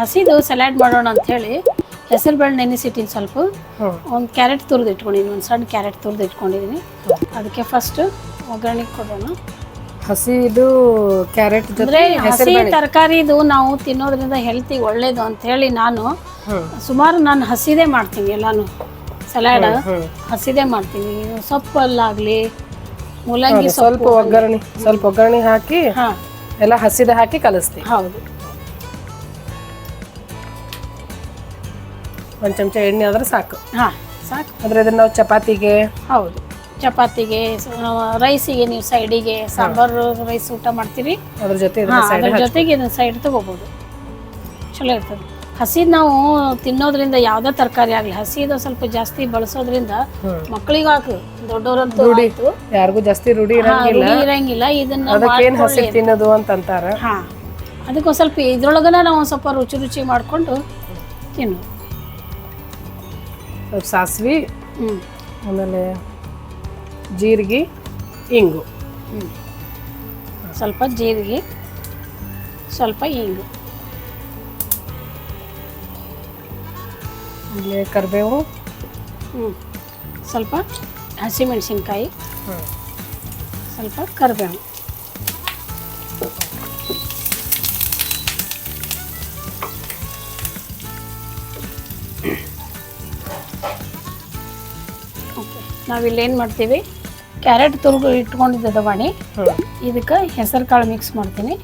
ಹಸಿದು salad ಮಾಡೋಣ ಅಂತ ಹೇಳಿ ಹೆಸರು ಬೇಳೆ ನೆನೆಸಿಟ್ಟಿನಿ ಸ್ವಲ್ಪ. ಒಂದು ಕ್ಯಾರೆಟ್ ತುರಿದು ಇಟ್ಕೊಂಡಿದ್ದೀನಿ ಒಂದು ಸಣ್ಣ ಕ್ಯಾರೆಟ್ ತುರಿದು ಇಟ್ಕೊಂಡಿದ್ದೀನಿ ಅದಕ್ಕೆ ಫಸ್ಟ್ ಒಗ್ಗರಣೆ ಕೊಡೋಣ. ಹಸಿದು ಕ್ಯಾರೆಟ್ ಅಂದ್ರೆ ಹಸಿ ತರಕಾರಿದು ನಾವು ತಿನ್ನೋದ್ರಿಂದ ಹೆಲ್ತಿಗೆ ಒಳ್ಳೇದು ಅಂತ ಹೇಳಿ ನಾನು ಸುಮಾರು ನಾನು ಹಸಿದೇ ಮಾಡ್ತೀನಿ ಎಲ್ಲಾನು ಸಲಾಡ್ ಹಸಿದೇ ಮಾಡ್ತೀನಿ. ಸೊಪ್ಪಲ್ಲಾಗಲಿ ಮೂಲಂಗಿ ಸ್ವಲ್ಪ ಒಗ್ಗರಣೆ ಸ್ವಲ್ಪ ಒಗ್ಗರಣೆ ಹಾಕಿ ಹಾಂ. ಎಲ್ಲ ಹಸಿದ ಹಾಕಿ ಕಲಿಸ್ತೀನಿ. ಹೌದು. ಒಂದ್ ಚಮಚ ಎಣ್ಣೆ ಆದ್ರೆ ಸಾಕು. ಹಾಂ. ಸಾಕು. ಅಂದ್ರೆ ಇದನ್ನ ನಾವು ಚಪಾತಿಗೆ ಹೌದು. ಚಪಾತಿಗೆ ರೈಸಿಗೆ ನೀವು ಸೈಡಿಗೆ ಸಾಂಬಾರು ರೈಸ್ ಊಟ ಮಾಡ್ತೀರಿ. ಅದ್ರ ಜೊತೆ ಇದನ್ನ ಹಾಂ ಸೈಡ್ ಅದ್ರ ಜೊತೆಗೆ ಇದನ್ನ ಸೈಡ್ ತಗೋಬೋದು. ಚಲೋ ಇರ್ತದೆ. ಹಸಿದ್ ನಾವು ತಿನ್ನೋದ್ರಿಂದ ಯಾವ್ದೇ ತರಕಾರಿ ಆಗ್ಲಿ ಹಸಿದ ಸ್ವಲ್ಪ ಜಾಸ್ತಿ ಬಳಸೋದ್ರಿಂದ ಹ್ಮ್ ಮಕ್ಕಳಿಗೂ ಹಾಕು ದೊಡ್ಡವರಂತೂ ಆಯ್ತು. ಯಾರಿಗೂ ಜಾಸ್ತಿ ರೂಢಿ ಹಾ, ಇರಂಗಿಲ್ಲ. ರೂಢಿ ಇರಂಗಿಲ್ಲ. ಇದನ್ನ ಅದಕ್ಕೇನ್ ಹಸಿ ತಿನ್ನೋದು ಅಂತ ಅಂತಾರ? ಹಾ. ಅದಕ್ಕೊಂದು ಸ್ವಲ್ಪ ಇದ್ರೊಳಗನ ನಾವು ಒಂದ್ ಸ್ವಲ್ಪ ರುಚಿ ರುಚಿ ಮಾಡ್ಕೊಂಡು ತಿನ್ನು. ಸಾಸ್ವಿ ಆಮೇಲೆ ಜೀರಿಗೆ ಇಂಗು. ಸ್ವಲ್ಪ ಜೀರಿಗೆ ಸ್ವಲ್ಪ ಇಂಗು. ಆಮೇಲೆ ಕರಿಬೇವು. ಹ್ಞೂ ಸ್ವಲ್ಪ ಹಸಿಮೆಣಸಿನ್ಕಾಯಿ. ಸ್ವಲ್ಪ ಕರಿಬೇವು. ಓಕೆ ನಾವಿಲ್ಲೇನು ಮಾಡ್ತೀವಿ? ಕ್ಯಾರೆಟ್ ತುರ್ಗು ಇಟ್ಕೊಂಡಿದ್ದ ವಾಣಿ ಹ್ಮ್. ಇದಕ್ಕೆ ಹೆಸರು ಕಾಳು ಮಿಕ್ಸ್ ಮಾಡ್ತೀನಿ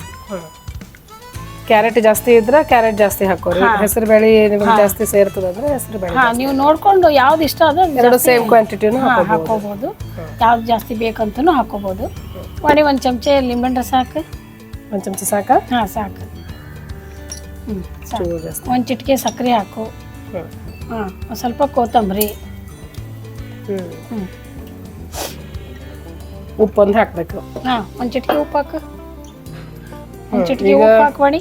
ಕ್ಯಾರೆಟ್ ಜಾಸ್ತಿ ಇದ್ರೆ ಕ್ಯಾರೆಟ್ ಜಾಸ್ತಿ ಹಾಕೋರಿ. ಹೆಸರು ಬೇಳೆ ನಿಮ್ಗೆ ಜಾಸ್ತಿ ಸೇರ್ತದ ಅಂದ್ರೆ ಹೆಸರು ಬೇಳೆ ಹಾ ನೀವು ನೋಡ್ಕೊಂಡು ಯಾವ್ದು ಇಷ್ಟ ಅದ ಎರಡು ಸೇಮ್ ಕ್ವಾಂಟಿಟಿನೂ ಹಾಕೋಬಹುದು ಯಾವ್ದು ಜಾಸ್ತಿ ಬೇಕಂತನೂ ಹಾಕೋಬಹುದು ವಾಣಿ ಒಂದು ಚಮಚೆ ಲಿಂಬೆಹಣ್ಣು ರಸ ಹಾಕು ಒಂದು ಚಮಚ ಸಾಕ? ಹಾ ಸಾಕು. ಸಾಕು. ಒಂದು ಚಿಟಿಕೆ ಸಕ್ಕರೆ ಹಾಕು. ಹಾಂ ಒಂದು ಸ್ವಲ್ಪ ಕೊತ್ತಂಬರಿ. ಹ್ಞೂ ಉಪ್ಪು ಒಂದು ಹಾಕ್ಬೇಕು. ಹಾಂ ಒಂದು ಚಿಟಿಕೆ ಉಪ್ಪು ಹಾಕು. ಒಂದು ಚಿಟಿಕೆ ಉಪ್ಪು ಹಾಕು ಮಾಡಿ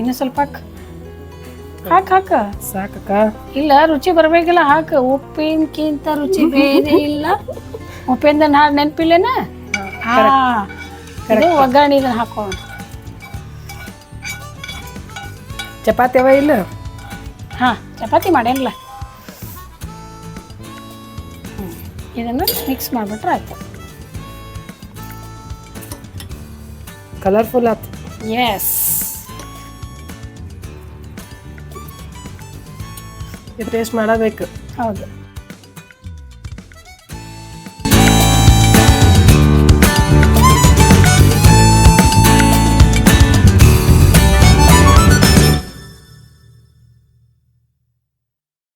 ಇನ್ನೂ ಸ್ವಲ್ಪ ಹಾಕು. ಹಾಕ ಹಾಕ. ಸಾಕಕ್ಕ. ಇಲ್ಲ ರುಚಿ ಬರ್ಬೇಕಿಲ್ಲ ಹಾಕು. ಉಪ್ಪಿನಕ್ಕಿಂತ ರುಚಿ ಬೇರೆ ಇಲ್ಲ. ಉಪ್ಪಿಂದ ನಾ ನೆನಪಿಲ್ಲೇನ? ಹಾ ಇದು ಒಗ್ಗರಣೆ ಇದನ್ನ ಹಾಕೋಣ. ಚಪಾತಿ ಅವ ಇಲ್ಲ? ಹಾ ಚಪಾತಿ ಮಾಡಿಲ್ಲ ಇದನ್ನು ಇದನ್ನ ಮಿಕ್ಸ್ ಮಾಡಿಬಿಟ್ರೆ ಆಯ್ತು. ಕಲರ್ಫುಲ್ ಆಯ್ತು ಎಸ್ ಟೇಸ್ಟ್ ಮಾಡಬೇಕು. ಹೌದು.